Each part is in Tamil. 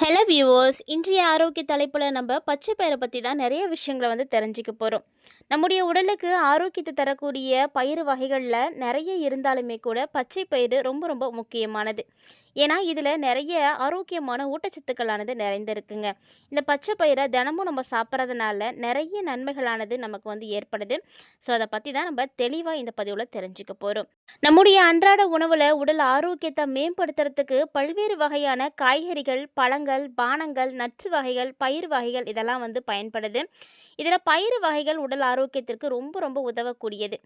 ஹலோ வியூவர்ஸ் இன்றைய ஆரோக்கிய தலைப்பில் நம்ம பச்சை பயிரை பற்றி தான் நிறைய விஷயங்களை வந்து தெரிஞ்சுக்க போகிறோம் நம்முடைய உடலுக்கு ஆரோக்கியத்தை தரக்கூடிய பயிறு வகைகளில் நிறைய இருந்தாலுமே கூட பச்சை பயிறு ரொம்ப ரொம்ப முக்கியமானது. ஏன்னா இதில் நிறைய ஆரோக்கியமான ஊட்டச்சத்துக்களானது நிறைந்திருக்குங்க. இந்த பச்சை பயிரை தினமும் நம்ம சாப்பிட்றதுனால நிறைய நன்மைகளானது நமக்கு வந்து ஏற்படுது. ஸோ அதை பற்றி தான் நம்ம தெளிவாக இந்த பதிவில் தெரிஞ்சுக்க போகிறோம் நம்முடைய அன்றாட உணவில் உடல் ஆரோக்கியத்தை மேம்படுத்துறதுக்கு பல்வேறு வகையான காய்கறிகள் பழங்கள் பானங்கள் நச்சு வகைகள் பயிர் வகைகள் இதெல்லாம் வந்து பயன்படுது. இதில் பயிர் வகைகள் உடல் ஆரோக்கியத்திற்கு ரொம்ப ரொம்ப உதவக்கூடியது.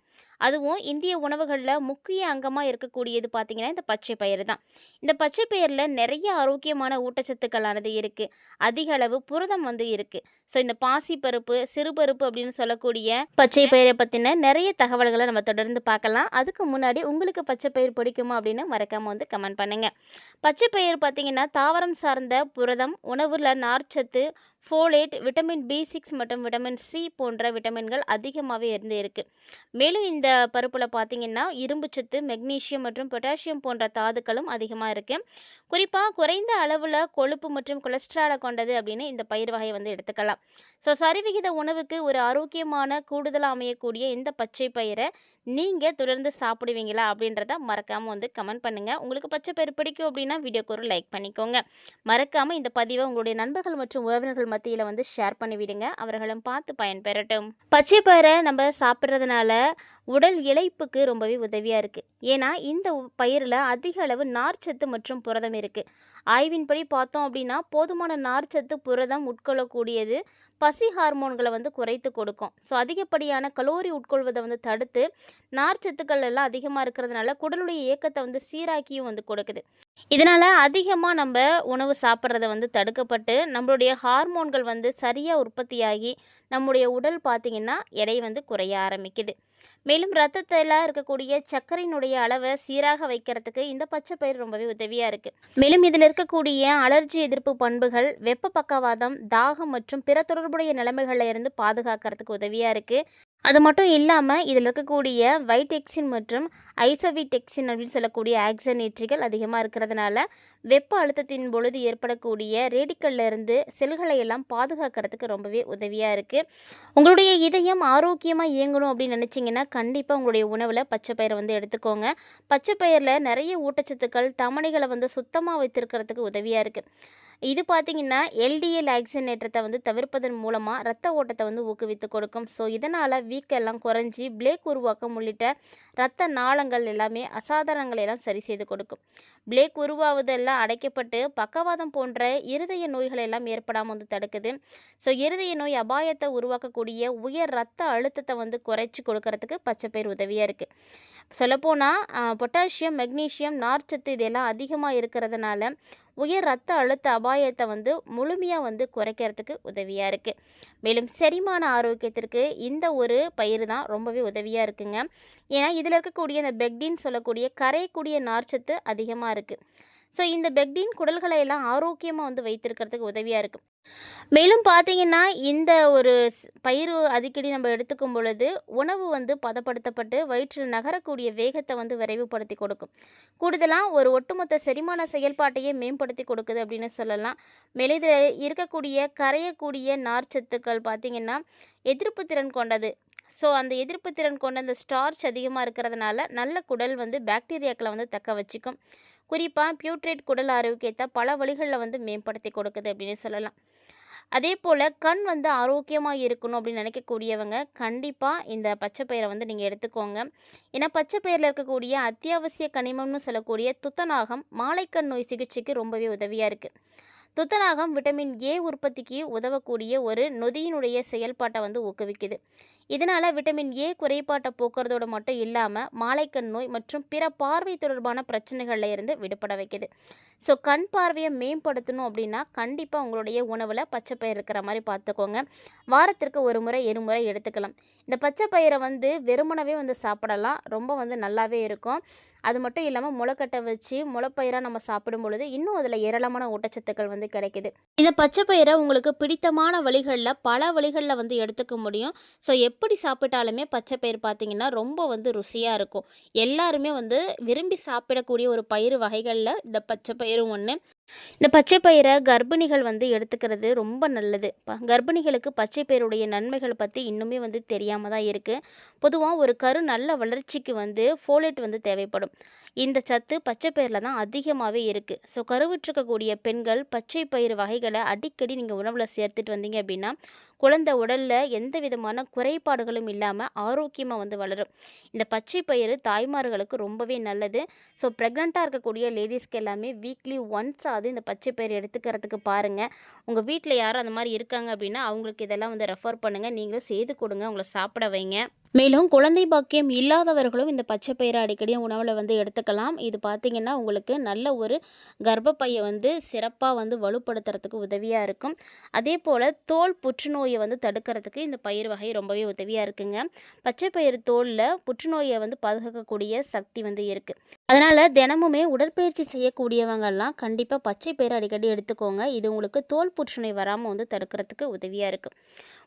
அதுவும் இந்திய உணவுகளில் முக்கிய அங்கமாக இருக்கக்கூடியது பார்த்திங்கன்னா இந்த பச்சை பயிறு தான். இந்த பச்சை பயிரில் நிறைய ஆரோக்கியமான ஊட்டச்சத்துக்களானது இருக்குது அதிக அளவு புரதம் வந்து இருக்குது ஸோ இந்த பாசிப்பருப்பு சிறுபருப்பு அப்படின்னு சொல்லக்கூடிய பச்சை பயிரை பற்றின நிறைய தகவல்களை நம்ம தொடர்ந்து பார்க்கலாம். அதுக்கு முன்னாடி உங்களுக்கு பச்சை பயிர் பிடிக்குமா அப்படின்னு மறக்காமல் வந்து கமெண்ட் பண்ணுங்கள் பச்சை பயிர் பார்த்திங்கன்னா தாவரம் சார்ந்த புரதம் உணவில் நார்ச்சத்து ஃபோலேட் விட்டமின் பி சிக்ஸ் மற்றும் விட்டமின் சி போன்ற விட்டமின்கள் அதிகமாகவே இருந்து இருக்குது மேலும் இந்த பருப்பில் பார்த்தீங்கன்னா இரும்புச்சத்து மெக்னீஷியம் மற்றும் பொட்டாசியம் போன்ற தாதுக்களும் அதிகமாக இருக்குது குறிப்பாக குறைந்த அளவில் கொழுப்பு மற்றும் கொலஸ்ட்ராலை கொண்டது அப்படின்னு இந்த பயிர் வகை வந்து எடுத்துக்கலாம். ஸோ சரிவிகித உணவுக்கு ஒரு ஆரோக்கியமான கூடுதலாக அமையக்கூடிய இந்த பச்சை பயிரை நீங்கள் தொடர்ந்து சாப்பிடுவீங்களா அப்படின்றத மறக்காமல் வந்து கமெண்ட் பண்ணுங்கள் உங்களுக்கு பச்சை பயிர் பிடிக்கும் அப்படின்னா வீடியோக்கு ஒரு லைக் பண்ணிக்கோங்க. மறக்காமல் இந்த பதிவை உங்களுடைய நண்பர்கள் மற்றும் உறவினர்கள் மத்தியில் வந்து ஷேர் பண்ணிவிடுங்க அவர்களும் பார்த்து பயன்பெறட்டும். பச்சை பயிரை நம்ம சாப்பிட்றதுனால உடல் இழைப்புக்கு ரொம்பவே உதவியாக இருக்குது ஏன்னா இந்த பயிரில் அதிக அளவு நார்ச்சத்து மற்றும் புரதம் இருக்குது ஆய்வின்படி பார்த்தோம் அப்படின்னா போதுமான நார்ச்சத்து புரதம் உட்கொள்ளக்கூடியது பசி ஹார்மோன்களை வந்து குறைத்து கொடுக்கும். ஸோ அதிகப்படியான கலோரி உட்கொள்வதை வந்து தடுத்து நார் சத்துக்கள் எல்லாம் அதிகமாக இருக்கிறதுனால குடலுடைய இயக்கத்தை வந்து சீராக்கியும் வந்து கொடுக்குது. இதனால் அதிகமாக நம்ம உணவு சாப்பிட்றத வந்து தடுக்கப்பட்டு நம்மளுடைய ஹார்மோன்கள் வந்து சரியாக உற்பத்தியாகி நம்முடைய உடல் பார்த்திங்கன்னா எடை வந்து குறைய ஆரம்பிக்குது. மேலும் ரத்தத்தில் இருக்கக்கூடிய சர்க்கரையினுடைய அளவை சீராக வைக்கிறதுக்கு இந்த பச்சை பயிர் ரொம்பவே உதவியாக இருக்குது மேலும் இதில் இருக்கக்கூடிய அலர்ஜி எதிர்ப்பு பண்புகள் வெப்ப பக்கவாதம் தாகம் மற்றும் பிற தொடர்புடைய நிலைமைகளில் இருந்து பாதுகாக்கிறதுக்கு உதவியாக இருக்குது அது மட்டும் இல்லாமல் இதில் இருக்கக்கூடிய வைடெக்சின் மற்றும் ஐசோவிடெக்சின் அப்படின்னு சொல்லக்கூடிய ஆக்சனேற்றிகள் அதிகமாக இருக்கிறதுனால வெப்ப அழுத்தத்தின் பொழுது ஏற்படக்கூடிய ரேடிக்கல்ல இருந்து செல்களை எல்லாம் பாதுகாக்கிறதுக்கு ரொம்பவே உதவியாக இருக்குது உங்களுடைய இதயம் ஆரோக்கியமாக இயங்கணும் அப்படின்னு நினச்சிங்கன்னா கண்டிப்பாக உங்களுடைய உணவில் பச்சை பயிரை வந்து எடுத்துக்கோங்க. பச்சை பயிரில் நிறைய ஊட்டச்சத்துக்கள் தமணிகளை வந்து சுத்தமாக வைத்திருக்கிறதுக்கு உதவியாக இருக்குது இது பார்த்தீங்கன்னா எல்டிஎல் ஆக்சினேற்றத்தை வந்து தவிர்ப்பதன் மூலமாக ரத்த ஓட்டத்தை வந்து ஊக்குவித்து கொடுக்கும். ஸோ இதனால் வீக்கெல்லாம் குறைஞ்சி பிளேக் உருவாக்கம் உள்ளிட்ட ரத்த நாளங்கள் எல்லாமே அசாதாரணங்களை எல்லாம் சரி செய்து கொடுக்கும். பிளேக் உருவாவதெல்லாம் அடைக்கப்பட்டு பக்கவாதம் போன்ற இருதய நோய்கள் எல்லாம் ஏற்படாமல் வந்து தடுக்குது. ஸோ இருதய நோய் அபாயத்தை உருவாக்கக்கூடிய உயர் ரத்த அழுத்தத்தை வந்து குறைச்சி கொடுக்கறதுக்கு பச்சைப்பயிர் உதவியாக இருக்குது சொல்லப்போனால் பொட்டாசியம் மெக்னீசியம் நார்ச்சத்து இதெல்லாம் அதிகமாக இருக்கிறதுனால உயர் ரத்த அழுத்த அபாயத்தை வந்து முழுமையாக வந்து குறைக்கிறதுக்கு உதவியாக இருக்குது மேலும் செரிமான ஆரோக்கியத்திற்கு இந்த ஒரு பயிர் தான் ரொம்பவே உதவியாக இருக்குங்க. ஏன்னா இதில் இருக்கக்கூடிய அந்த பெக்டின் சொல்லக்கூடிய கரையக்கூடிய நார்ச்சத்து அதிகமாக இருக்குது ஸோ இந்த பெக்டின் குடல்களை எல்லாம் ஆரோக்கியமாக வந்து வைத்திருக்கிறதுக்கு உதவியாக இருக்குது மேலும் பார்த்தீங்கன்னா இந்த ஒரு பயிர் அடிக்கடி நம்ம எடுத்துக்கும் பொழுது உணவு வந்து பதப்படுத்தப்பட்டு வயிற்றில் நகரக்கூடிய வேகத்தை வந்து விரைவுபடுத்தி கொடுக்கும். கூடுதலாக ஒரு ஒட்டுமொத்த செரிமான செயல்பாட்டையே மேம்படுத்தி கொடுக்குது அப்படின்னு சொல்லலாம். மேலும் இதில் இருக்கக்கூடிய கரையக்கூடிய நார்ச்சத்துக்கள் பார்த்தீங்கன்னா எதிர்ப்பு திறன் கொண்டது. ஸோ அந்த எதிர்ப்பு திறன் கொண்ட அந்த ஸ்டார்ச் அதிகமாக இருக்கிறதுனால நல்ல குடல் வந்து பாக்டீரியாக்களை வந்து தக்க வச்சுக்கும். குறிப்பாக பியூட்ரேட் குடல் ஆரோக்கியத்தை பல வழிகளில் வந்து மேம்படுத்தி கொடுக்குது அப்படின்னு சொல்லலாம். அதே போல் கண் வந்து ஆரோக்கியமாக இருக்கணும் அப்படின்னு நினைக்கக்கூடியவங்க கண்டிப்பாக இந்த பச்சை பயிரை வந்து நீங்கள் எடுத்துக்கோங்க. ஏன்னா பச்சை பயிரில் இருக்கக்கூடிய அத்தியாவசிய கனிமம்னு சொல்லக்கூடிய துத்தநாகம் மாலைக்கண் நோய் சிகிச்சைக்கு ரொம்பவே உதவியாக இருக்குது துத்தநாகம் விட்டமின் ஏ உற்பத்திக்கு உதவக்கூடிய ஒரு நொதியினுடைய செயல்பாட்டை வந்து ஊக்குவிக்குது. இதனால் விட்டமின் ஏ குறைபாட்டை போக்குறதோடு மட்டும் இல்லாமல் மாலைக்கண் நோய் மற்றும் பிற பார்வை தொடர்பான பிரச்சனைகளில் இருந்து விடுபட வைக்குது. ஸோ கண் பார்வையை மேம்படுத்தணும் அப்படின்னா கண்டிப்பாக உங்களுடைய உணவில் பச்சை பயிர் இருக்கிற மாதிரி பார்த்துக்கோங்க. வாரத்திற்கு ஒரு முறை இருமுறை எடுத்துக்கலாம். இந்த பச்சை பயிரை வந்து வெறுமனவே வந்து சாப்பிடலாம். ரொம்ப வந்து நல்லாவே இருக்கும். அது மட்டும் இல்லாமல் முளைக்கட்டை வச்சு முளைப்பயிராக நம்ம சாப்பிடும் பொழுது இன்னும் அதில் ஏராளமான ஊட்டச்சத்துக்கள் வந்து கிடைக்குது. இந்த பச்சை பயிரை உங்களுக்கு பிடித்தமான வழிகளில் பல வழிகளில் வந்து எடுத்துக்க முடியும். ஸோ எப்படி சாப்பிட்டாலுமே பச்சை பயிர் பார்த்திங்கன்னா ரொம்ப வந்து ருசியாக இருக்கும். எல்லாருமே வந்து விரும்பி சாப்பிடக்கூடிய ஒரு பயிர் வகைகளில் இந்த பச்சை பயிரும் ஒன்று இந்த பச்சை பயிரை கர்ப்பிணிகள் வந்து எடுத்துக்கிறது ரொம்ப நல்லது. ப கர்ப்பிணிகளுக்கு பச்சை பயிறுடைய நன்மைகளை பற்றி இன்னுமே வந்து தெரியாமல் தான் இருக்குது பொதுவாக ஒரு கரு நல்ல வளர்ச்சிக்கு வந்து ஃபோலேட் வந்து தேவைப்படும். இந்த சத்து பச்சை பயிரில் தான் அதிகமாகவே இருக்குது ஸோ கருவுற்றிருக்கக்கூடிய பெண்கள் பச்சை பயிறு வகைகளை அடிக்கடி நீங்கள் உணவில் சேர்த்துட்டு வந்தீங்க அப்படின்னா குழந்தை உடலில் எந்த விதமான குறைபாடுகளும் இல்லாமல் ஆரோக்கியமாக வந்து வளரும். இந்த பச்சை பயிர் தாய்மார்களுக்கு ரொம்பவே நல்லது. ஸோ ப்ரெக்னெண்ட்டாக இருக்கக்கூடிய லேடிஸ்க்கு எல்லாமே வீக்லி ஒன்ஸ் ஆகுது இந்த பச்சை பயிர் எடுத்துக்கிறதுக்கு பாருங்கள் உங்கள் வீட்டில் யாரும் அந்த மாதிரி இருக்காங்க அப்படின்னா அவங்களுக்கு இதெல்லாம் வந்து ரெஃபர் பண்ணுங்கள் நீங்களும் செய்து கொடுங்க. உங்களை சாப்பிட வைங்க. மேலும் குழந்தை பாக்கியம் இல்லாதவர்களும் இந்த பச்சை பயிரை அடிக்கடி உணவில் வந்து எடுத்து சேர்த்துக்கலாம் இது பார்த்திங்கன்னா உங்களுக்கு நல்ல ஒரு கர்ப்பப்பையை வந்து சிறப்பாக வந்து வலுப்படுத்துறதுக்கு உதவியாக இருக்கும். அதே போல் தோல் புற்றுநோயை வந்து தடுக்கிறதுக்கு இந்த பயிர் வகை ரொம்பவே உதவியாக இருக்குங்க. பச்சை பயிறு தோலில் புற்றுநோயை வந்து பாதுகாக்கக்கூடிய சக்தி வந்து இருக்குது அதனால் தினமுமே உடற்பயிற்சி செய்யக்கூடியவங்கெல்லாம் கண்டிப்பாக பச்சை பயிர் அடிக்கடி எடுத்துக்கோங்க. இது உங்களுக்கு தோல் புற்றுநோய் வராமல் வந்து தடுக்கிறதுக்கு உதவியாக இருக்குது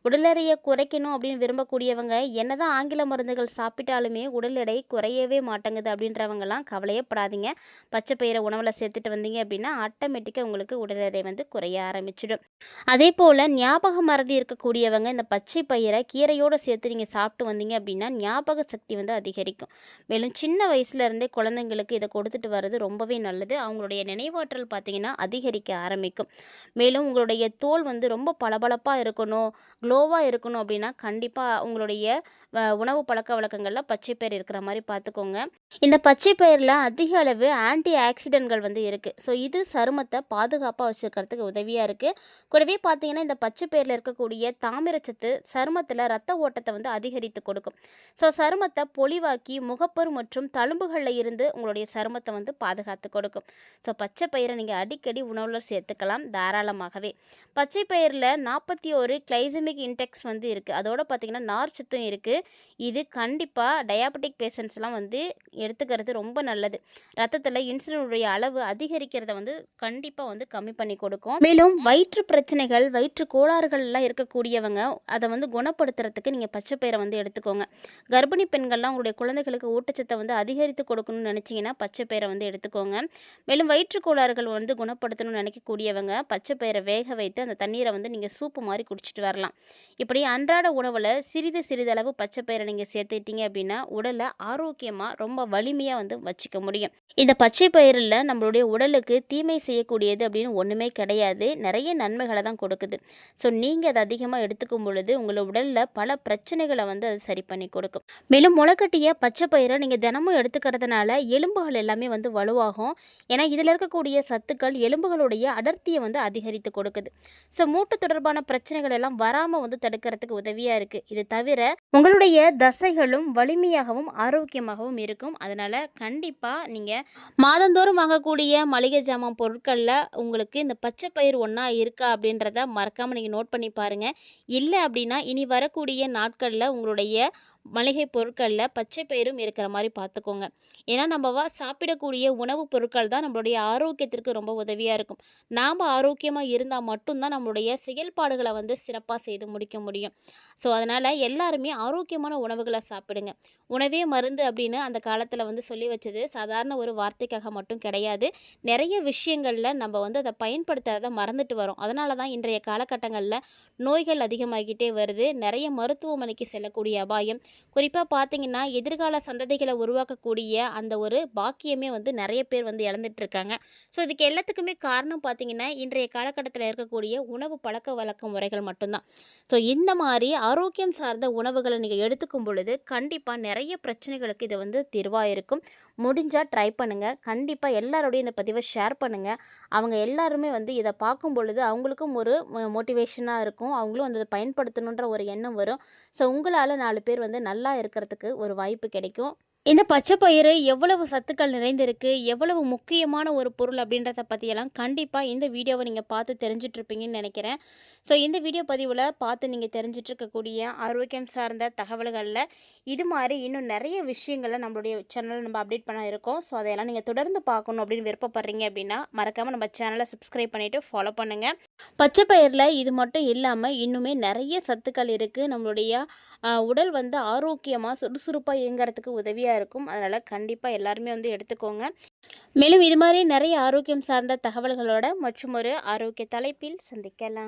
உடல் எடையை குறைக்கணும் அப்படின்னு விரும்பக்கூடியவங்க என்னதான் ஆங்கில மருந்துகள் சாப்பிட்டாலுமே உடல் எடை குறையவே மாட்டேங்குது அப்படின்றவங்கலாம் கவலையப்படாதீங்க. பச்சை பயிரை உணவில் சேர்த்துட்டு வந்தீங்க அப்படின்னா ஆட்டோமேட்டிக்காக உங்களுக்கு உடல் எடை வந்து குறைய ஆரம்பிச்சிடும். அதே போல் ஞாபக மறதி இருக்கக்கூடியவங்க இந்த பச்சை பயிரை கீரையோடு சேர்த்து நீங்கள் சாப்பிட்டு வந்தீங்க அப்படின்னா ஞாபக சக்தி வந்து அதிகரிக்கும். மேலும் சின்ன வயசுலேருந்தே குழந்தைங்களுக்கு இதை கொடுத்துட்டு வர்றது ரொம்பவே நல்லது. அவங்களுடைய நினைவாற்றல் பார்த்திங்கன்னா அதிகரிக்க ஆரம்பிக்கும். மேலும் உங்களுடைய தோல் வந்து ரொம்ப பளபளப்பாக இருக்கணும் க்ளோவாக இருக்கணும் அப்படின்னா கண்டிப்பாக உங்களுடைய வ- உணவு பழக்க வழக்கங்களில் பச்சை பயிர் இருக்கிற மாதிரி பார்த்துக்கோங்க. இந்த பச்சை பயிர் பயிரில் அதிக அளவு ஆன்டி ஆக்சிடென்ட்கள் வந்து இருக்குது ஸோ இது சருமத்தை பாதுகாப்பாக வச்சுருக்கிறதுக்கு உதவியாக இருக்குது கூடவே பார்த்தீங்கன்னா இந்த பச்சை பயிரில் இருக்கக்கூடிய தாமிரச்சத்து சருமத்தில் ரத்த ஓட்டத்தை வந்து அதிகரித்து கொடுக்கும். ஸோ சருமத்தை பொலிவாக்கி முகப்பரு மற்றும் தழும்புகளில் இருந்து உங்களுடைய சருமத்தை வந்து பாதுகாத்து கொடுக்கும். ஸோ பச்சை பயிரை நீங்கள் அடிக்கடி உணவில் சேர்த்துக்கலாம் தாராளமாகவே. பச்சை பயிரில் நாற்பத்தி ஒரு கிளைசமிக் இன்டெக்ஸ் வந்து இருக்குது அதோட பார்த்தீங்கன்னா நார்ச்சத்தும் இருக்குது இது கண்டிப்பாக டயாபெட்டிக் பேஷண்ட்ஸ்லாம் வந்து எடுத்துக்கிறது ரொம்ப நல்லது. ரத்தத்தில் இன்சுலினுடைய அளவு அதிகரிக்கிறத வந்து கண்டிப்பாக வந்து கம்மி பண்ணி கொடுக்கும். மேலும் வயிற்று பிரச்சனைகள் வயிற்று கோளாறுகள்லாம் இருக்கக்கூடியவங்க அதை வந்து குணப்படுத்துறதுக்கு நீங்கள் பச்சை பயிரை வந்து எடுத்துக்கோங்க. கர்ப்பிணி பெண்கள்லாம் உங்களுடைய குழந்தைகளுக்கு ஊட்டச்சத்தை வந்து அதிகரித்து கொடுக்கணும்னு நினச்சிங்கன்னா பச்சை பயிரை வந்து எடுத்துக்கோங்க. மேலும் வயிற்று கோளாறுகள் வந்து குணப்படுத்தணும்னு நினைக்கக்கூடியவங்க பச்சை பயிரை வேக வைத்து அந்த தண்ணீரை வந்து நீங்கள் சூப்பு மாதிரி குடிச்சிட்டு வரலாம். இப்படி அன்றாட உணவில் சிறிது சிறிதளவு பச்சை பயிரை நீங்கள் சேர்த்துக்கிட்டீங்க அப்படின்னா உடலை ஆரோக்கியமாக ரொம்ப வலிமையாக வந்து வச்சுக்க முடியும். இந்த பச்சை பயிரில் நம்மளுடைய உடலுக்கு தீமை செய்யக்கூடியது அப்படின்னு ஒன்றுமே கிடையாது. நிறைய நன்மைகளை தான் கொடுக்குது. ஸோ நீங்கள் அதை அதிகமாக எடுத்துக்கும் பொழுது உங்கள் உடலில் பல பிரச்சனைகளை வந்து அது சரி பண்ணி கொடுக்கும். மேலும் முளைக்கட்டிய பச்சை பயிரை நீங்கள் தினமும் எடுத்துக்கிறதுனால எலும்புகள் எல்லாமே வந்து வலுவாகும். ஏன்னா இதில் இருக்கக்கூடிய சத்துக்கள் எலும்புகளுடைய அடர்த்தியை வந்து அதிகரித்து கொடுக்குது. ஸோ மூட்டு தொடர்பான பிரச்சனைகள் எல்லாம் வராமல் வந்து தடுக்கிறதுக்கு உதவியாக இருக்குது இது தவிர உங்களுடைய தசைகளும் வலிமையாகவும் ஆரோக்கியமாகவும் இருக்கும். அதனால் கண் கண்டிப்பாக நீங்கள் மாதந்தோறும் வாங்கக்கூடிய மளிகை ஜாமான் பொருட்களில் உங்களுக்கு இந்த பச்சை பயிர் ஒன்றா இருக்கா அப்படின்றத மறக்காமல் நீங்கள் நோட் பண்ணி பாருங்கள் இல்லை அப்படின்னா இனி வரக்கூடிய நாட்களில் உங்களுடைய மளிகை பொருட்களில் பச்சை பயிரும் இருக்கிற மாதிரி பார்த்துக்கோங்க ஏன்னா நம்ம வா சாப்பிடக்கூடிய உணவுப் பொருட்கள் தான் நம்மளுடைய ஆரோக்கியத்திற்கு ரொம்ப உதவியாக இருக்கும். நாம் ஆரோக்கியமாக இருந்தால் மட்டும்தான் நம்மளுடைய செயல்பாடுகளை வந்து சிறப்பாக செய்து முடிக்க முடியும். ஸோ அதனால் எல்லாருமே ஆரோக்கியமான உணவுகளை சாப்பிடுங்க. உணவே மருந்து அப்படின்னு அந்த காலத்தில் வந்து சொல்லி வச்சது சாதாரண ஒரு வார்த்தைக்காக மட்டும் கிடையாது. நிறைய விஷயங்களில் நம்ம வந்து அதை பயன்படுத்தாத மறந்துட்டு வரோம். அதனால தான் இன்றைய காலகட்டங்களில் நோய்கள் அதிகமாகிக்கிட்டே வருது. நிறைய மருத்துவமனைக்கு செல்லக்கூடிய அபாயம் குறிப்பாக பார்த்தீங்கன்னா எதிர்கால சந்ததிகளை உருவாக்கக்கூடிய அந்த ஒரு பாக்கியமே வந்து நிறைய பேர் வந்து இழந்துட்டு இருக்காங்க ஸோ இதுக்கு எல்லாத்துக்குமே காரணம் பார்த்தீங்கன்னா இன்றைய காலகட்டத்தில் இருக்கக்கூடிய உணவு பழக்க வழக்க முறைகள் மட்டும்தான். ஸோ இந்த மாதிரி ஆரோக்கியம் சார்ந்த உணவுகளை நீங்கள் எடுத்துக்கும் பொழுது கண்டிப்பாக நிறைய பிரச்சனைகளுக்கு இது வந்து தீர்வாக இருக்கும். முடிஞ்சால் ட்ரை பண்ணுங்கள் கண்டிப்பாக எல்லாரோடையும் இந்த பதிவை ஷேர் பண்ணுங்கள் அவங்க எல்லாருமே வந்து இதை பார்க்கும் பொழுது அவங்களுக்கும் ஒரு மோட்டிவேஷனாக இருக்கும். அவங்களும் வந்து அதை பயன்படுத்தணுன்ற ஒரு எண்ணம் வரும். ஸோ உங்களால் நாலு பேர் வந்து நல்லா இருக்கிறதுக்கு ஒரு வாய்ப்பு கிடைக்கும். இந்த பச்சை பயிறு எவ்வளவு சத்துக்கள் நிறைந்திருக்கு எவ்வளவு முக்கியமான ஒரு பொருள் அப்படின்றத பற்றியெல்லாம் கண்டிப்பாக இந்த வீடியோவை நீங்கள் பார்த்து தெரிஞ்சிட்ருப்பீங்கன்னு நினைக்கிறேன். ஸோ இந்த வீடியோ பதிவில் பார்த்து நீங்கள் தெரிஞ்சிட்ருக்கக்கூடிய ஆரோக்கியம் சார்ந்த தகவல்களில் இது மாதிரி இன்னும் நிறைய விஷயங்களை நம்மளுடைய சேனலில் நம்ம அப்டேட் பண்ண இருக்கோம். ஸோ அதையெல்லாம் நீங்கள் தொடர்ந்து பார்க்கணும் அப்படின்னு விருப்பப்படுறீங்க அப்படின்னா மறக்காமல் நம்ம சேனலை சப்ஸ்கிரைப் பண்ணிவிட்டு ஃபாலோ பண்ணுங்கள் பச்சை பயிரில் இது மட்டும் இல்லாமல் இன்னுமே நிறைய சத்துக்கள் இருக்குது நம்மளுடைய உடல் வந்து ஆரோக்கியமாக சுறுசுறுப்பாக இயங்குறதுக்கு உதவியாக இருக்கும். அதனால் கண்டிப்பாக எல்லாருமே வந்து எடுத்துக்கோங்க. மேலும் இது மாதிரி நிறைய ஆரோக்கியம் சார்ந்த தகவல்களோட மற்றும் ஒரு ஆரோக்கிய தலைப்பில் சந்திக்கலாம்.